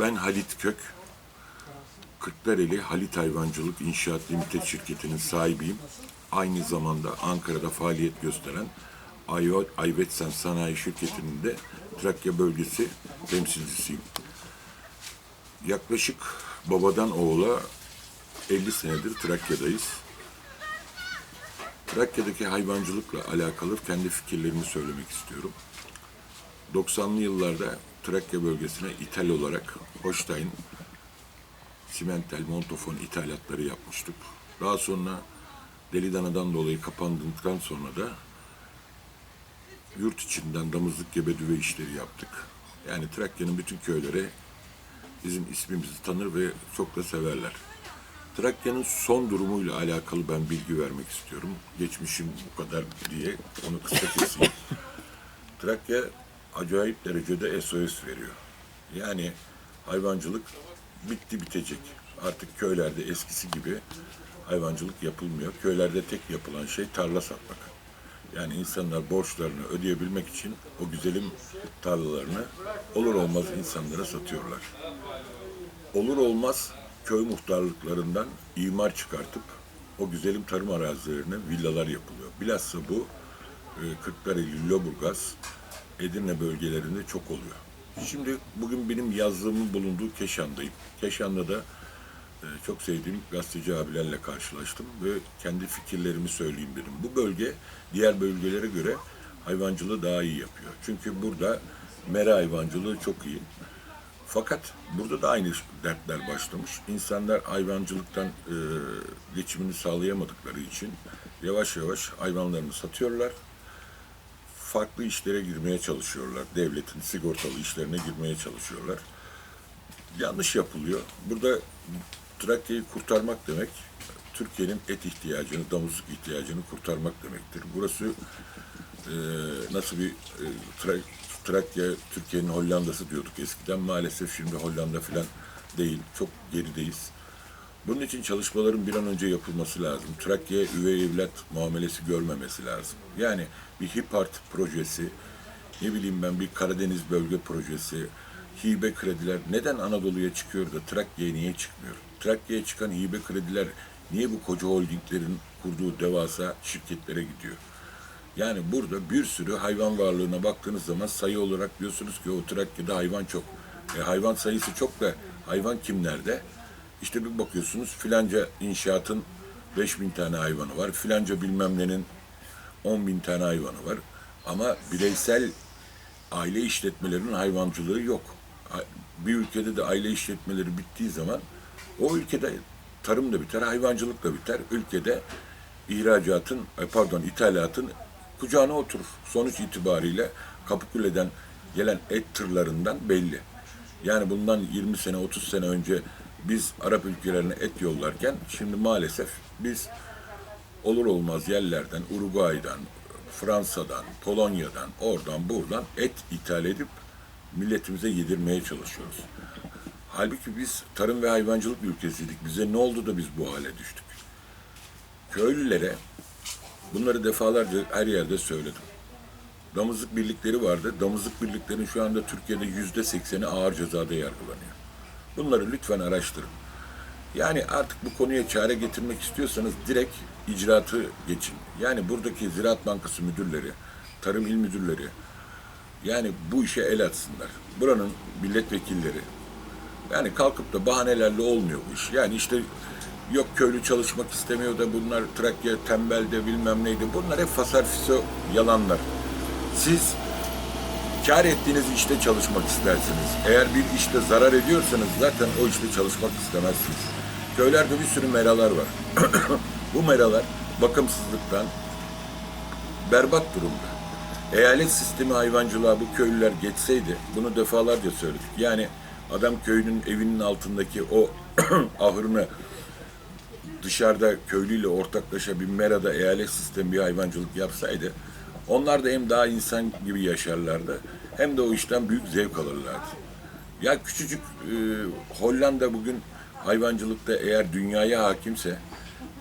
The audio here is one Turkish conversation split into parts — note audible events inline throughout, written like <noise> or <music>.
Ben Halit Kök, Kırklareli Halit Hayvancılık İnşaat Limited şirketinin sahibiyim. Aynı zamanda Ankara'da faaliyet gösteren Ayvetsen Sanayi Şirketi'nin de Trakya bölgesi temsilcisiyim. Yaklaşık babadan oğula 50 senedir Trakya'dayız. Trakya'daki hayvancılıkla alakalı kendi fikirlerimi söylemek istiyorum. 90'lı yıllarda Trakya bölgesine ithal olarak Holstein, Simental, Montofon ithalatları yapmıştık. Daha sonra Delidana'dan dolayı kapandıktan sonra da yurt içinden damızlık gebe düve işleri yaptık. Yani Trakya'nın bütün köyleri bizim ismimizi tanır ve çok da severler. Trakya'nın son durumuyla alakalı ben bilgi vermek istiyorum. Geçmişim bu kadar diye onu kısa keseyim. <laughs> Trakya acayip derecede SOS veriyor. Yani hayvancılık bitti bitecek. Artık köylerde eskisi gibi hayvancılık yapılmıyor. Köylerde tek yapılan şey tarla satmak. Yani insanlar borçlarını ödeyebilmek için o güzelim tarlalarını olur olmaz insanlara satıyorlar. Olur olmaz köy muhtarlıklarından imar çıkartıp o güzelim tarım arazilerine villalar yapılıyor. Bilhassa bu e, Kırklareli, Lüleburgaz, Edirne bölgelerinde çok oluyor. Şimdi bugün benim yazlığımın bulunduğu Keşan'dayım. Keşan'da da e, çok sevdiğim gazeteci abilerle karşılaştım ve kendi fikirlerimi söyleyeyim dedim. Bu bölge diğer bölgelere göre hayvancılığı daha iyi yapıyor. Çünkü burada mera hayvancılığı çok iyi. Fakat burada da aynı dertler başlamış. İnsanlar hayvancılıktan e, geçimini sağlayamadıkları için yavaş yavaş hayvanlarını satıyorlar. Farklı işlere girmeye çalışıyorlar. Devletin sigortalı işlerine girmeye çalışıyorlar. Yanlış yapılıyor. Burada Trakya'yı kurtarmak demek, Türkiye'nin et ihtiyacını, damızlık ihtiyacını kurtarmak demektir. Burası e, nasıl bir e, Tra- Trakya, Türkiye'nin Hollanda'sı diyorduk eskiden. Maalesef şimdi Hollanda falan değil. Çok gerideyiz. Bunun için çalışmaların bir an önce yapılması lazım. Trakya'ya üvey evlat muamelesi görmemesi lazım. Yani bir HIPART projesi, ne bileyim ben bir Karadeniz bölge projesi, hibe krediler neden Anadolu'ya çıkıyor da Trakya'ya niye çıkmıyor? Trakya'ya çıkan hibe krediler niye bu koca holdinglerin kurduğu devasa şirketlere gidiyor? Yani burada bir sürü hayvan varlığına baktığınız zaman sayı olarak diyorsunuz ki o Trakya'da hayvan çok. E, hayvan sayısı çok da hayvan kimlerde? İşte bir bakıyorsunuz filanca inşaatın 5000 tane hayvanı var. Filanca bilmem nenin 10 bin tane hayvanı var. Ama bireysel aile işletmelerinin hayvancılığı yok. Bir ülkede de aile işletmeleri bittiği zaman o ülkede tarım da biter, hayvancılık da biter. Ülkede ihracatın, pardon ithalatın kucağına oturur. Sonuç itibariyle Kapıkule'den gelen et tırlarından belli. Yani bundan 20 sene, 30 sene önce biz Arap ülkelerine et yollarken şimdi maalesef biz olur olmaz yerlerden, Uruguay'dan, Fransa'dan, Polonya'dan, oradan buradan et ithal edip milletimize yedirmeye çalışıyoruz. Halbuki biz tarım ve hayvancılık ülkesiydik. Bize ne oldu da biz bu hale düştük? Köylülere bunları defalarca her yerde söyledim. Damızlık birlikleri vardı. Damızlık birliklerinin şu anda Türkiye'de yüzde sekseni ağır cezada yargılanıyor. Bunları lütfen araştırın. Yani artık bu konuya çare getirmek istiyorsanız direkt icraatı geçin. Yani buradaki Ziraat Bankası müdürleri, tarım il müdürleri yani bu işe el atsınlar. Buranın milletvekilleri yani kalkıp da bahanelerle olmuyor bu iş. Yani işte yok köylü çalışmak istemiyor da bunlar Trakya tembel de bilmem neydi. Bunlar hep fasar fiso yalanlar. Siz kar ettiğiniz işte çalışmak istersiniz. Eğer bir işte zarar ediyorsanız zaten o işte çalışmak istemezsiniz. Köylerde bir sürü meralar var. <clears throat> Bu meralar bakımsızlıktan berbat durumda. Eyalet sistemi hayvancılığa bu köylüler geçseydi, bunu defalarca söyledik. Yani adam köyünün evinin altındaki o <clears throat> ahırını dışarıda köylüyle ortaklaşa bir merada eyalet sistemi bir hayvancılık yapsaydı onlar da hem daha insan gibi yaşarlardı hem de o işten büyük zevk alırlardı. Ya küçücük e, Hollanda bugün hayvancılıkta eğer dünyaya hakimse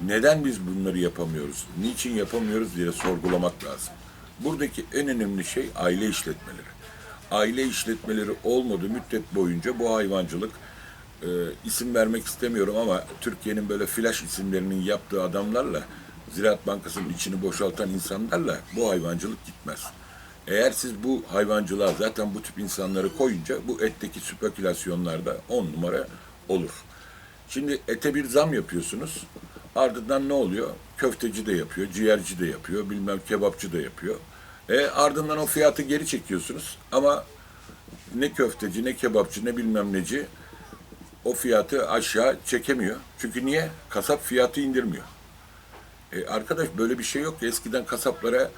neden biz bunları yapamıyoruz? Niçin yapamıyoruz diye sorgulamak lazım. Buradaki en önemli şey aile işletmeleri. aile işletmeleri olmadığı müddet boyunca bu hayvancılık e, isim vermek istemiyorum ama Türkiye'nin böyle flash isimlerinin yaptığı adamlarla Ziraat Bankası'nın içini boşaltan insanlarla bu hayvancılık gitmez. Eğer siz bu hayvancılığa zaten bu tip insanları koyunca bu etteki spekülasyonlarda on numara olur. Şimdi ete bir zam yapıyorsunuz. Ardından ne oluyor? Köfteci de yapıyor, ciğerci de yapıyor, bilmem kebapçı da yapıyor. E, ardından o fiyatı geri çekiyorsunuz. Ama ne köfteci, ne kebapçı, ne bilmem neci o fiyatı aşağı çekemiyor. Çünkü niye? Kasap fiyatı indirmiyor. E, arkadaş böyle bir şey yok. ki. Eskiden kasaplara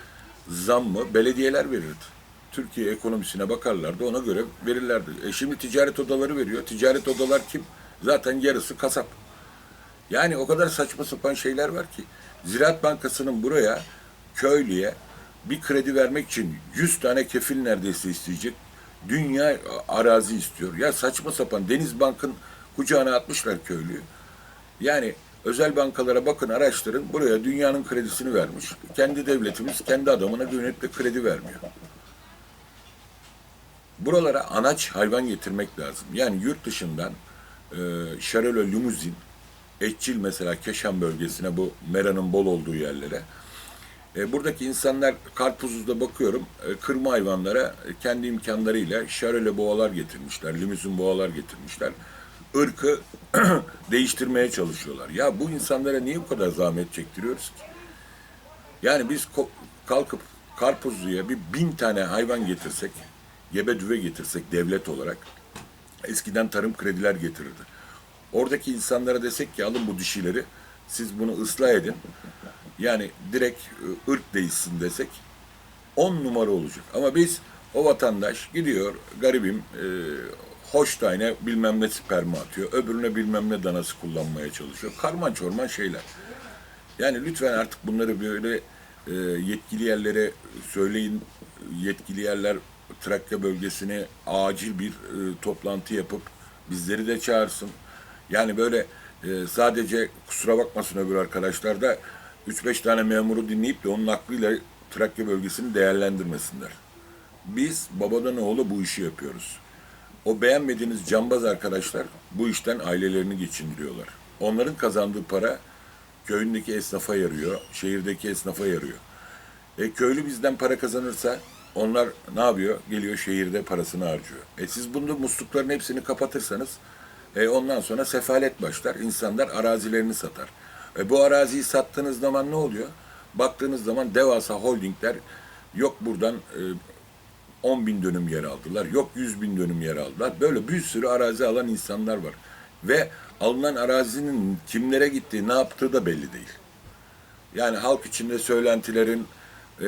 zam mı belediyeler verirdi. Türkiye ekonomisine bakarlardı ona göre verirlerdi. E şimdi ticaret odaları veriyor. Ticaret odalar kim? Zaten yarısı kasap. Yani o kadar saçma sapan şeyler var ki. Ziraat Bankası'nın buraya köylüye bir kredi vermek için 100 tane kefil neredeyse isteyecek. Dünya arazi istiyor. Ya saçma sapan Deniz Bank'ın kucağına atmışlar köylüyü. Yani özel bankalara bakın araştırın. Buraya dünyanın kredisini vermiş. Kendi devletimiz kendi adamına dönüp kredi vermiyor. Buralara anaç hayvan getirmek lazım. Yani yurt dışından e, Charolais limuzin, Etçil mesela Keşan bölgesine bu meranın bol olduğu yerlere. E, buradaki insanlar karpuzuzda bakıyorum e, kırma hayvanlara e, kendi imkanlarıyla Charolais boğalar getirmişler, limuzin boğalar getirmişler. Irkı <clears throat> değiştirmeye çalışıyorlar. Ya bu insanlara niye bu kadar zahmet çektiriyoruz ki? Yani biz kalkıp karpuzluya bir bin tane hayvan getirsek, gebe düve getirsek devlet olarak, eskiden tarım krediler getirirdi. Oradaki insanlara desek ki alın bu dişileri, siz bunu ıslah edin. Yani direkt e, ırk değişsin desek, on numara olacak. Ama biz o vatandaş gidiyor garibim e, Hoştayne bilmem ne sperma atıyor. Öbürüne bilmem ne danası kullanmaya çalışıyor. Karman çorman şeyler. Yani lütfen artık bunları böyle e, yetkili yerlere söyleyin. Yetkili yerler Trakya bölgesine acil bir e, toplantı yapıp bizleri de çağırsın. Yani böyle e, sadece kusura bakmasın öbür arkadaşlar da 3-5 tane memuru dinleyip de onun aklıyla Trakya bölgesini değerlendirmesinler. Biz babadan oğlu bu işi yapıyoruz. O beğenmediğiniz cambaz arkadaşlar bu işten ailelerini geçindiriyorlar. Onların kazandığı para köyündeki esnafa yarıyor, şehirdeki esnafa yarıyor. E köylü bizden para kazanırsa onlar ne yapıyor? Geliyor şehirde parasını harcıyor. E siz bunda muslukların hepsini kapatırsanız e ondan sonra sefalet başlar. İnsanlar arazilerini satar. E bu araziyi sattığınız zaman ne oluyor? Baktığınız zaman devasa holdingler yok buradan e, 10 bin dönüm yer aldılar. Yok 100 bin dönüm yer aldılar. Böyle bir sürü arazi alan insanlar var. Ve alınan arazinin kimlere gittiği, ne yaptığı da belli değil. Yani halk içinde söylentilerin e,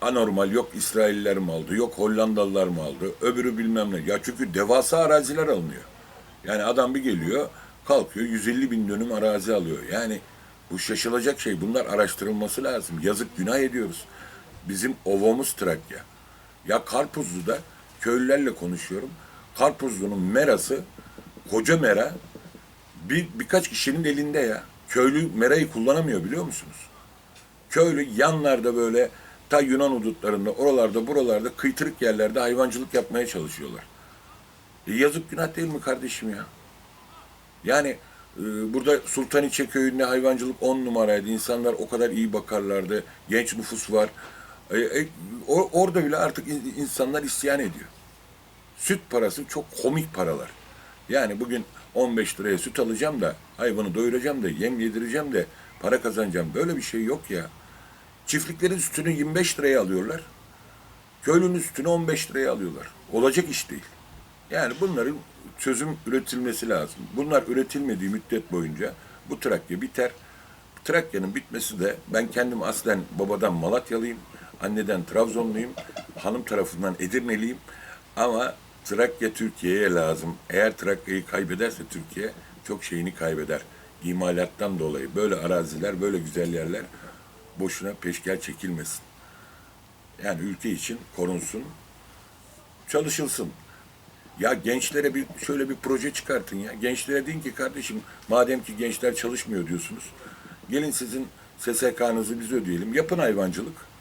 anormal, yok İsrailler mi aldı, yok Hollandalılar mı aldı, öbürü bilmem ne. Ya çünkü devasa araziler alınıyor. Yani adam bir geliyor, kalkıyor 150 bin dönüm arazi alıyor. Yani bu şaşılacak şey. Bunlar araştırılması lazım. Yazık günah ediyoruz. Bizim ovamız Trakya. Ya Karpuzlu'da köylülerle konuşuyorum. Karpuzlu'nun merası, koca mera bir, birkaç kişinin elinde ya. Köylü merayı kullanamıyor biliyor musunuz? Köylü yanlarda böyle ta Yunan hudutlarında, oralarda, buralarda, kıytırık yerlerde hayvancılık yapmaya çalışıyorlar. E yazık günah değil mi kardeşim ya? Yani e, burada Sultaniçe köyünde hayvancılık on numaraydı. İnsanlar o kadar iyi bakarlardı. Genç nüfus var. E, e, o- orada bile artık in- insanlar isyan ediyor. Süt parası çok komik paralar. Yani bugün 15 liraya süt alacağım da hayvanı doyuracağım da yem yedireceğim de para kazanacağım. Böyle bir şey yok ya. Çiftliklerin sütünü 25 liraya alıyorlar. Köylünün sütünü 15 liraya alıyorlar. Olacak iş değil. Yani bunların çözüm üretilmesi lazım. Bunlar üretilmediği müddet boyunca bu Trakya biter. Trakya'nın bitmesi de ben kendim aslen babadan Malatyalıyım, anneden Trabzonluyum, hanım tarafından Edirneliyim ama Trakya Türkiye'ye lazım. Eğer Trakya'yı kaybederse Türkiye çok şeyini kaybeder. İmalattan dolayı böyle araziler, böyle güzel yerler boşuna peşkel çekilmesin. Yani ülke için korunsun, çalışılsın. Ya gençlere bir şöyle bir proje çıkartın ya. Gençlere deyin ki kardeşim madem ki gençler çalışmıyor diyorsunuz. Gelin sizin SSK'nızı biz ödeyelim. Yapın hayvancılık.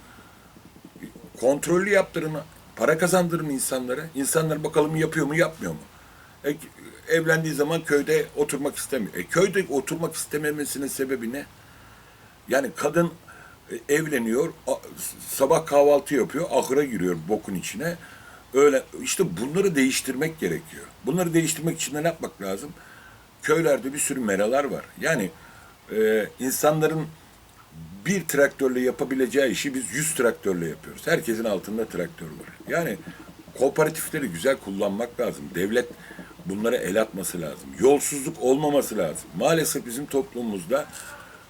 Kontrollü yaptırın Para kazandırın insanlara. İnsanlar bakalım yapıyor mu yapmıyor mu? E, evlendiği zaman köyde oturmak istemiyor. E, köyde oturmak istememesinin sebebi ne? Yani kadın e, evleniyor, sabah kahvaltı yapıyor, ahıra giriyor bokun içine. Öyle işte bunları değiştirmek gerekiyor. Bunları değiştirmek için de ne yapmak lazım? Köylerde bir sürü meralar var. Yani e, insanların bir traktörle yapabileceği işi biz 100 traktörle yapıyoruz. Herkesin altında traktör var. Yani kooperatifleri güzel kullanmak lazım. Devlet bunlara el atması lazım. Yolsuzluk olmaması lazım. Maalesef bizim toplumumuzda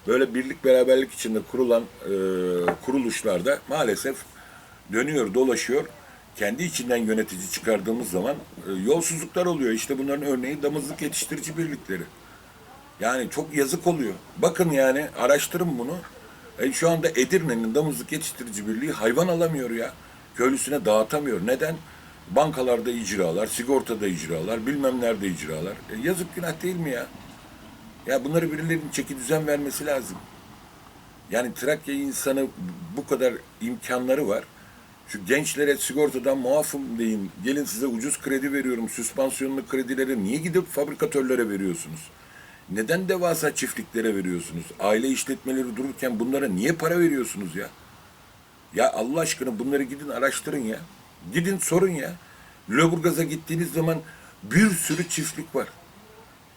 böyle birlik beraberlik içinde kurulan e, kuruluşlarda maalesef dönüyor, dolaşıyor. Kendi içinden yönetici çıkardığımız zaman e, yolsuzluklar oluyor. İşte bunların örneği damızlık yetiştirici birlikleri. Yani çok yazık oluyor. Bakın yani araştırın bunu. E, şu anda Edirne'nin damızlık yetiştirici birliği hayvan alamıyor ya. Köylüsüne dağıtamıyor. Neden? Bankalarda icralar, sigortada icralar, bilmem nerede icralar. E, yazık günah değil mi ya? Ya bunları birilerinin çeki düzen vermesi lazım. Yani Trakya insanı bu kadar imkanları var. Şu gençlere sigortadan muafım deyin. Gelin size ucuz kredi veriyorum. Süspansiyonlu kredileri niye gidip fabrikatörlere veriyorsunuz? Neden devasa çiftliklere veriyorsunuz? Aile işletmeleri dururken bunlara niye para veriyorsunuz ya? Ya Allah aşkına bunları gidin araştırın ya. Gidin sorun ya. Lüleburgaz'a gittiğiniz zaman bir sürü çiftlik var.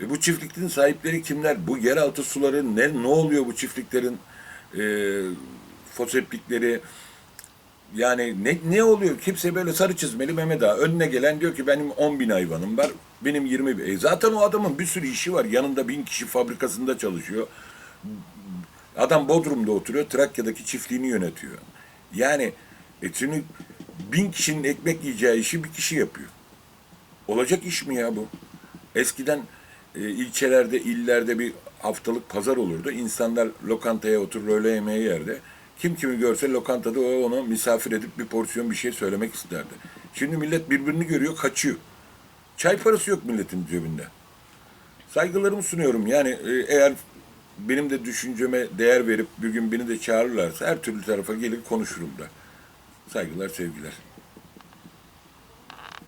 E bu çiftliklerin sahipleri kimler? Bu yeraltı suları ne ne oluyor bu çiftliklerin e, foseplikleri? Yani ne ne oluyor? Kimse böyle sarı çizmeli Mehmet Ağa. Önüne gelen diyor ki benim 10 bin hayvanım var. Benim 20 bin. E zaten o adamın bir sürü işi var. Yanında bin kişi fabrikasında çalışıyor. Adam Bodrum'da oturuyor. Trakya'daki çiftliğini yönetiyor. Yani e bin kişinin ekmek yiyeceği işi bir kişi yapıyor. Olacak iş mi ya bu? Eskiden e, ilçelerde, illerde bir haftalık pazar olurdu. İnsanlar lokantaya oturur, öğle yemeği yerde. Kim kimi görse lokantada o onu misafir edip bir porsiyon bir şey söylemek isterdi. Şimdi millet birbirini görüyor, kaçıyor. Çay parası yok milletin cebinde. Saygılarımı sunuyorum. Yani e, eğer benim de düşünceme değer verip bir gün beni de çağırırlarsa her türlü tarafa gelir konuşurum da. Saygılar, sevgiler.